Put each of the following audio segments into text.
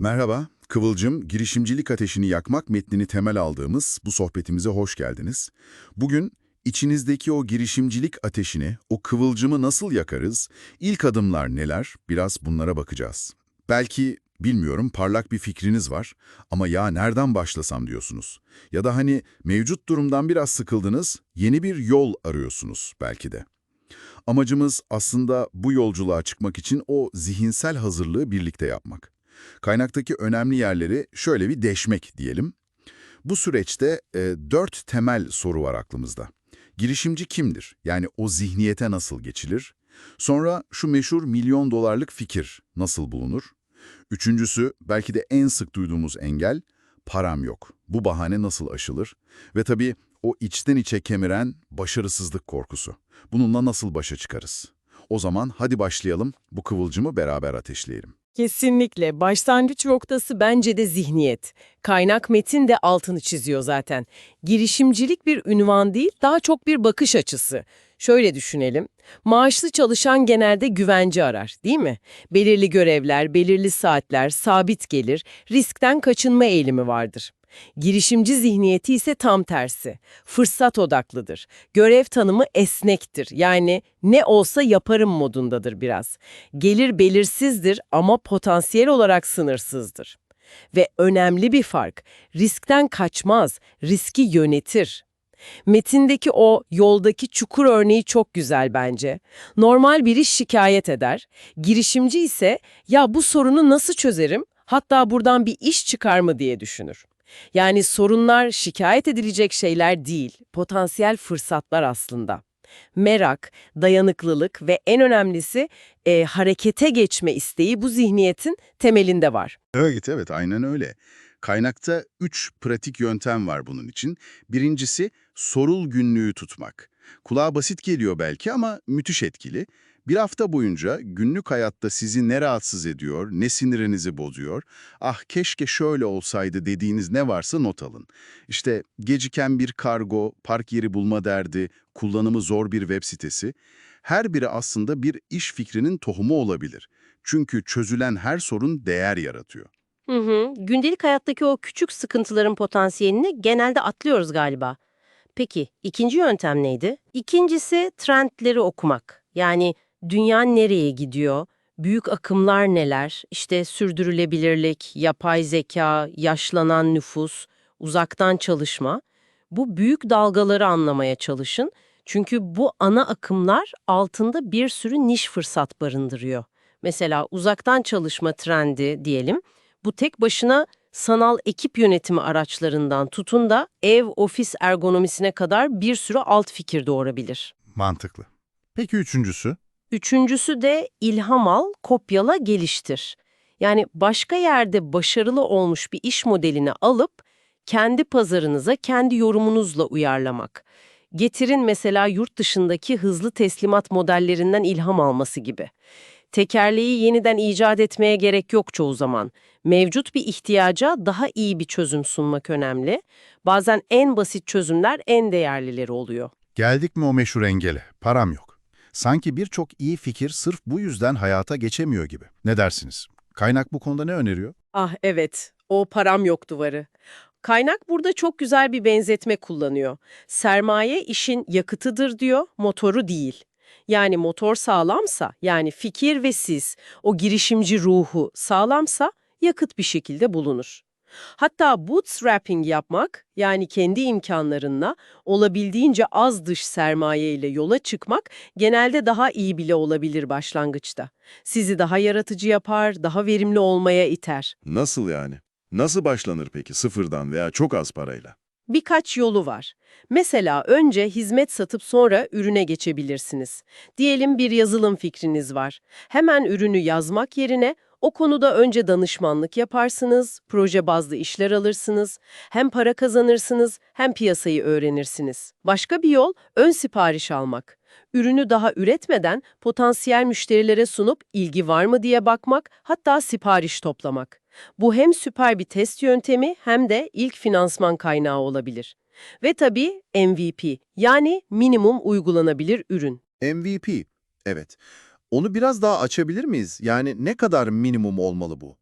Merhaba, Kıvılcım, girişimcilik ateşini yakmak metnini temel aldığımız bu sohbetimize hoş geldiniz. Bugün içinizdeki o girişimcilik ateşini, o kıvılcımı nasıl yakarız, ilk adımlar neler, biraz bunlara bakacağız. Belki, bilmiyorum, parlak bir fikriniz var ama ya nereden başlasam diyorsunuz. Ya da hani mevcut durumdan biraz sıkıldınız, yeni bir yol arıyorsunuz belki de. Amacımız aslında bu yolculuğa çıkmak için o zihinsel hazırlığı birlikte yapmak. Kaynaktaki önemli yerleri şöyle bir deşmek diyelim. Bu süreçte e, dört temel soru var aklımızda. Girişimci kimdir? Yani o zihniyete nasıl geçilir? Sonra şu meşhur milyon dolarlık fikir nasıl bulunur? Üçüncüsü, belki de en sık duyduğumuz engel, param yok. Bu bahane nasıl aşılır? Ve tabii o içten içe kemiren başarısızlık korkusu. Bununla nasıl başa çıkarız? O zaman hadi başlayalım, bu kıvılcımı beraber ateşleyelim. Kesinlikle. Başlangıç noktası bence de zihniyet. Kaynak metin de altını çiziyor zaten. Girişimcilik bir ünvan değil, daha çok bir bakış açısı. Şöyle düşünelim. Maaşlı çalışan genelde güvence arar, değil mi? Belirli görevler, belirli saatler, sabit gelir, riskten kaçınma eğilimi vardır. Girişimci zihniyeti ise tam tersi. Fırsat odaklıdır. Görev tanımı esnektir. Yani ne olsa yaparım modundadır biraz. Gelir belirsizdir ama potansiyel olarak sınırsızdır. Ve önemli bir fark, riskten kaçmaz, riski yönetir. Metindeki o yoldaki çukur örneği çok güzel bence. Normal biri şikayet eder, girişimci ise ya bu sorunu nasıl çözerim, hatta buradan bir iş çıkar mı diye düşünür. Yani sorunlar şikayet edilecek şeyler değil, potansiyel fırsatlar aslında. Merak, dayanıklılık ve en önemlisi e, harekete geçme isteği bu zihniyetin temelinde var. Evet, evet, aynen öyle. Kaynakta üç pratik yöntem var bunun için. Birincisi, sorul günlüğü tutmak. Kulağa basit geliyor belki ama müthiş etkili. Bir hafta boyunca günlük hayatta sizi ne rahatsız ediyor, ne sinirinizi bozuyor, ah keşke şöyle olsaydı dediğiniz ne varsa not alın. İşte geciken bir kargo, park yeri bulma derdi, kullanımı zor bir web sitesi. Her biri aslında bir iş fikrinin tohumu olabilir. Çünkü çözülen her sorun değer yaratıyor. Hı hı. Gündelik hayattaki o küçük sıkıntıların potansiyelini genelde atlıyoruz galiba. Peki ikinci yöntem neydi? İkincisi trendleri okumak. Yani dünya nereye gidiyor, büyük akımlar neler, işte sürdürülebilirlik, yapay zeka, yaşlanan nüfus, uzaktan çalışma. Bu büyük dalgaları anlamaya çalışın. Çünkü bu ana akımlar altında bir sürü niş fırsat barındırıyor. Mesela uzaktan çalışma trendi diyelim. Bu tek başına sanal ekip yönetimi araçlarından tutun da ev ofis ergonomisine kadar bir sürü alt fikir doğurabilir. Mantıklı. Peki üçüncüsü? Üçüncüsü de ilham al, kopyala, geliştir. Yani başka yerde başarılı olmuş bir iş modelini alıp kendi pazarınıza, kendi yorumunuzla uyarlamak. Getirin mesela yurt dışındaki hızlı teslimat modellerinden ilham alması gibi. Tekerleği yeniden icat etmeye gerek yok çoğu zaman. Mevcut bir ihtiyaca daha iyi bir çözüm sunmak önemli. Bazen en basit çözümler en değerlileri oluyor. Geldik mi o meşhur engele? Param yok. Sanki birçok iyi fikir sırf bu yüzden hayata geçemiyor gibi. Ne dersiniz? Kaynak bu konuda ne öneriyor? Ah evet, o param yok duvarı. Kaynak burada çok güzel bir benzetme kullanıyor. Sermaye işin yakıtıdır diyor, motoru değil. Yani motor sağlamsa, yani fikir ve siz, o girişimci ruhu sağlamsa yakıt bir şekilde bulunur. Hatta bootstrapping yapmak, yani kendi imkanlarınla olabildiğince az dış sermaye ile yola çıkmak genelde daha iyi bile olabilir başlangıçta. Sizi daha yaratıcı yapar, daha verimli olmaya iter. Nasıl yani? Nasıl başlanır peki sıfırdan veya çok az parayla? Birkaç yolu var. Mesela önce hizmet satıp sonra ürüne geçebilirsiniz. Diyelim bir yazılım fikriniz var. Hemen ürünü yazmak yerine o konuda önce danışmanlık yaparsınız, proje bazlı işler alırsınız, hem para kazanırsınız hem piyasayı öğrenirsiniz. Başka bir yol ön sipariş almak. Ürünü daha üretmeden potansiyel müşterilere sunup ilgi var mı diye bakmak, hatta sipariş toplamak. Bu hem süper bir test yöntemi hem de ilk finansman kaynağı olabilir. Ve tabii MVP yani minimum uygulanabilir ürün. MVP. Evet. Onu biraz daha açabilir miyiz? Yani ne kadar minimum olmalı bu?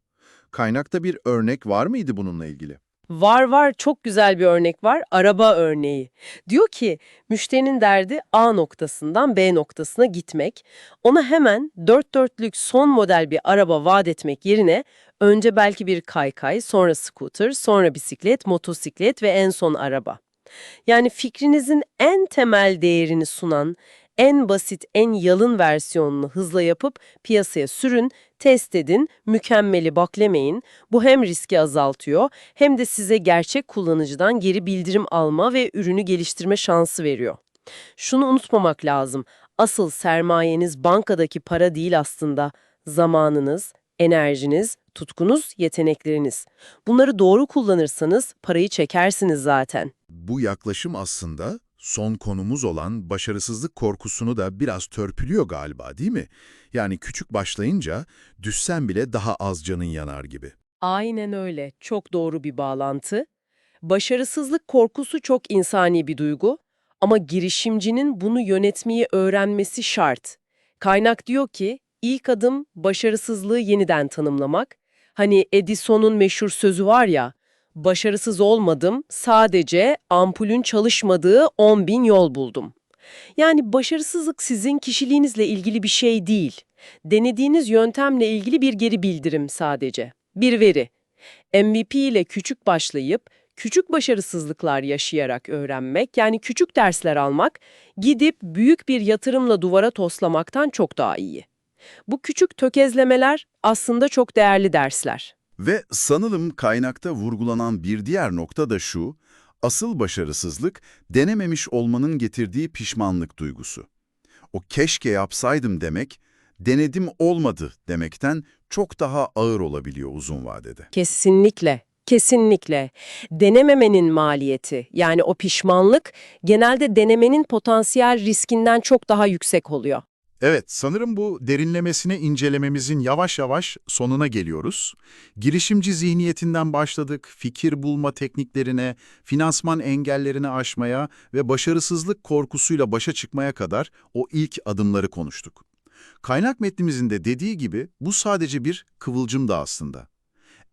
Kaynakta bir örnek var mıydı bununla ilgili? Var var çok güzel bir örnek var. Araba örneği. Diyor ki müşterinin derdi A noktasından B noktasına gitmek. Ona hemen dört dörtlük son model bir araba vaat etmek yerine önce belki bir kaykay, sonra scooter, sonra bisiklet, motosiklet ve en son araba. Yani fikrinizin en temel değerini sunan, en basit, en yalın versiyonunu hızla yapıp piyasaya sürün, test edin, mükemmeli baklemeyin. Bu hem riski azaltıyor hem de size gerçek kullanıcıdan geri bildirim alma ve ürünü geliştirme şansı veriyor. Şunu unutmamak lazım. Asıl sermayeniz bankadaki para değil aslında. Zamanınız, enerjiniz, tutkunuz, yetenekleriniz. Bunları doğru kullanırsanız parayı çekersiniz zaten. Bu yaklaşım aslında son konumuz olan başarısızlık korkusunu da biraz törpülüyor galiba değil mi? Yani küçük başlayınca düşsen bile daha az canın yanar gibi. Aynen öyle. Çok doğru bir bağlantı. Başarısızlık korkusu çok insani bir duygu ama girişimcinin bunu yönetmeyi öğrenmesi şart. Kaynak diyor ki, ilk adım başarısızlığı yeniden tanımlamak. Hani Edison'un meşhur sözü var ya, başarısız olmadım, sadece ampulün çalışmadığı 10 bin yol buldum. Yani başarısızlık sizin kişiliğinizle ilgili bir şey değil. Denediğiniz yöntemle ilgili bir geri bildirim sadece. Bir veri. MVP ile küçük başlayıp, küçük başarısızlıklar yaşayarak öğrenmek, yani küçük dersler almak, gidip büyük bir yatırımla duvara toslamaktan çok daha iyi. Bu küçük tökezlemeler aslında çok değerli dersler. Ve sanırım kaynakta vurgulanan bir diğer nokta da şu, asıl başarısızlık denememiş olmanın getirdiği pişmanlık duygusu. O keşke yapsaydım demek, denedim olmadı demekten çok daha ağır olabiliyor uzun vadede. Kesinlikle, kesinlikle. Denememenin maliyeti, yani o pişmanlık, genelde denemenin potansiyel riskinden çok daha yüksek oluyor. Evet, sanırım bu derinlemesine incelememizin yavaş yavaş sonuna geliyoruz. Girişimci zihniyetinden başladık, fikir bulma tekniklerine, finansman engellerini aşmaya ve başarısızlık korkusuyla başa çıkmaya kadar o ilk adımları konuştuk. Kaynak metnimizin de dediği gibi bu sadece bir kıvılcım da aslında.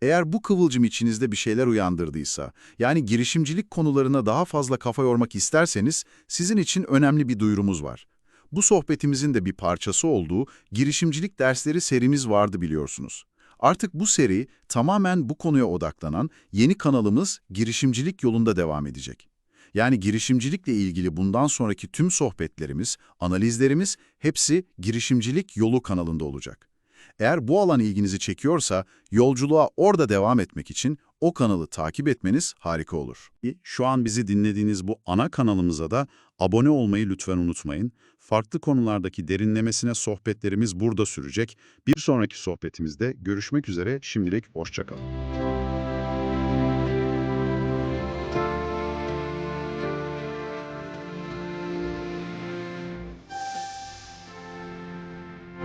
Eğer bu kıvılcım içinizde bir şeyler uyandırdıysa, yani girişimcilik konularına daha fazla kafa yormak isterseniz, sizin için önemli bir duyurumuz var. Bu sohbetimizin de bir parçası olduğu girişimcilik dersleri serimiz vardı biliyorsunuz. Artık bu seri tamamen bu konuya odaklanan yeni kanalımız Girişimcilik Yolunda devam edecek. Yani girişimcilikle ilgili bundan sonraki tüm sohbetlerimiz, analizlerimiz hepsi Girişimcilik Yolu kanalında olacak. Eğer bu alan ilginizi çekiyorsa yolculuğa orada devam etmek için o kanalı takip etmeniz harika olur. Şu an bizi dinlediğiniz bu ana kanalımıza da abone olmayı lütfen unutmayın. Farklı konulardaki derinlemesine sohbetlerimiz burada sürecek. Bir sonraki sohbetimizde görüşmek üzere. Şimdilik hoşçakalın.